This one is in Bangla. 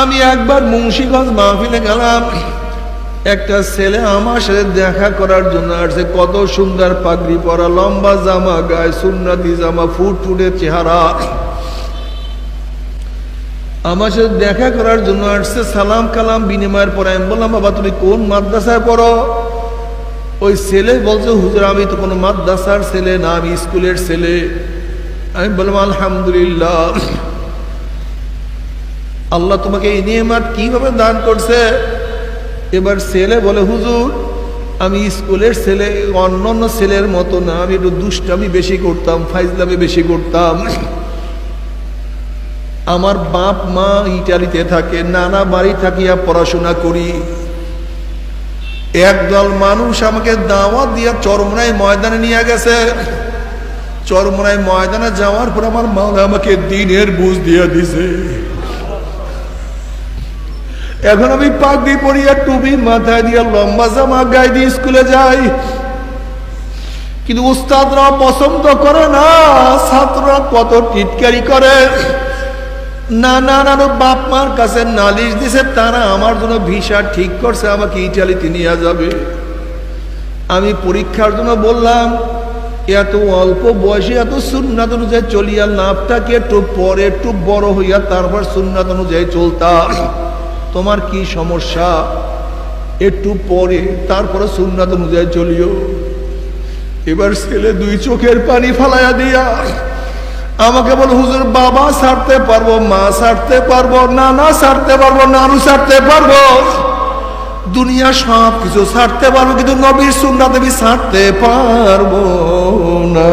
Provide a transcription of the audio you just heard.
আমি একবার মুন্সিগঞ্জ মাহফিলে গেলাম। একটা ছেলে আমার সাথে দেখা করার জন্য আসছে। কত সুন্দর পাগড়ি পরা, লম্বা জামা, গায়ে সুন্নাতি জামা ফুট ফুটের চেহারা। আমার সাথে দেখা করার জন্য আসছে, সালাম কালাম বিনিময়ের পরে আমি বললাম, বাবা, তুমি কোন মাদ্রাসায় পড়ো? ওই ছেলে বলছে, হুজুর, আমি তো কোনো মাদ্রাসার ছেলে না, আমি স্কুলের ছেলে। আমি বললাম, আলহামদুলিল্লাহ। আল্লাহ তোমাকে এই নিয়মাত কীভাবে দান করছে? এবার ছেলে বলে, হুজুর, আমি স্কুলের ছেলে অন্য অন্য ছেলের মতো না, আমি একটু দুষ্টামি বেশি করতাম, ফাইজলামি বেশি করতাম। আমার বাপ মা ইটালিতে থাকে, নানা বাড়ি থাকিয়া পড়াশোনা করি। একদল মানুষ আমাকে দাওয়াত দিয়া চরমনায় ময়দানে নিয়ে গেছে। চরমনায় ময়দানে যাওয়ার পর আমার মা আমাকে দিনের বুঝ দিয়া দিছে। এখন আমি পাগড়ি পরিয়া টুপি মাথায় দিয়ে লম্বা জামা গায়ে দিয়ে স্কুলে যাই। কিন্তু উস্তাদরা পছন্দ করে না, ছাত্ররা কত টিটকারি করে। না না না বাপ মার কাছে নালিশ দিছে, তারা আমার জন্য ভিসা ঠিক করছে, আমাকে ইটালিতে নিয়ে যাবে। আমি পরীক্ষার জন্য বললাম, এত অল্প বয়সে এত সুন্নাত অনুযায়ী চলিয়া লাভটাকে একটু পরে একটু বড় হইয়া তারপর সুন্নাত অনুযায়ী চলতাম? তোমার কি সমস্যা? একটু পরে তারপরে সুন্নাত অনুযায়ী চলিও। এবার ছেলে দুই চোখের পানি ফালাইয়া দিয়া আমাকে বল, হুজুর, বাবা ছাড়তে পারব, মা ছাড়তে পারব, নানা ছাড়তে পারব, নানু ছাড়তে পারব। দুনিয়া সব কিছু ছাড়তে পারব, কিন্তু নবীর সুন্নাত আমি ছাড়তে পারব না।